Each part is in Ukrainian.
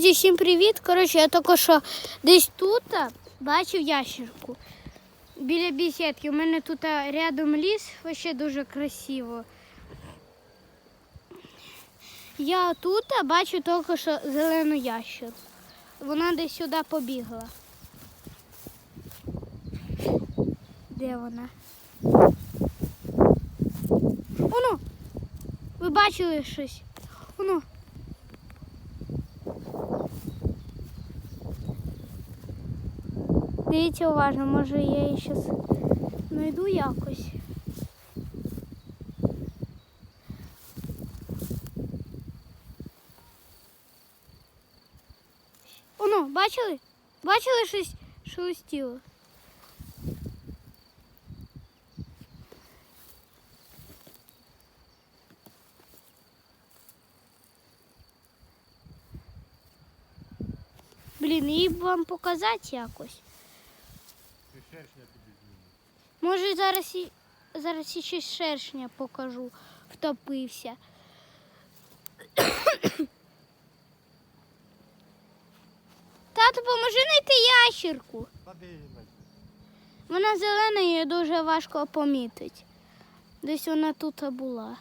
Друзі, всім привіт! Коротше, я тільки що десь тут бачив ящерку. Біля бісідки. У мене тут рядом ліс, вообще дуже красиво. Я тут бачу тільки що зелену ящерку. Вона десь сюди побігла. Де вона? Оно! Ви бачили щось? Оно. Дивіться уважно, може я її зараз знайду якось. Оно, бачили? Бачили щось шелестіло? Блін, її б вам показати якось. Шершня тобі зніму. Може зараз і зараз і ще шершня покажу, втопився. Тато, поможи знайти її знайти? Вона зелена, її дуже важко помітити. Десь вона тут була.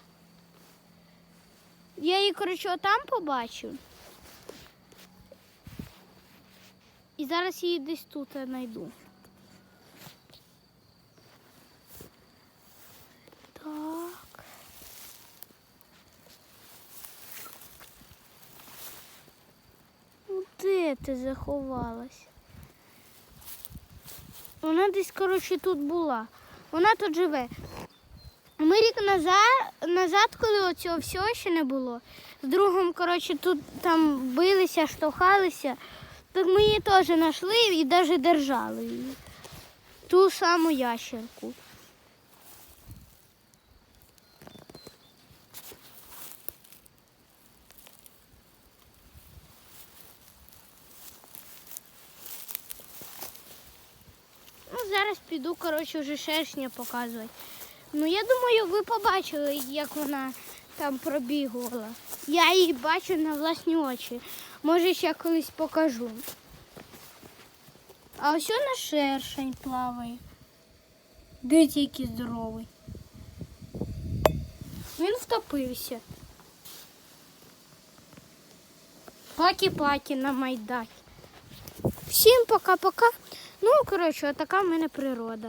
Я її, коротше, там побачив. І зараз її десь тут знайду. Так. Ну, Ти заховалась? Вона десь, коротше, тут була. Вона тут живе. Ми рік назад, назад коли оцього всього ще не було, з другом, коротше, тут там билися, штовхалися, так ми її теж знайшли і навіть держали її. Ту саму ящерку. Зараз піду, коротше, вже шершня показувати. Ну, я думаю, ви побачили, як вона там пробігала. Я її бачу на власні очі. Може, ще колись покажу. А ось на шершень плаває. Дивіться, який здоровий. Він втопився. Пакі-пакі на майдані. Всім пока-пока. Ну, коротше, така в мене природа.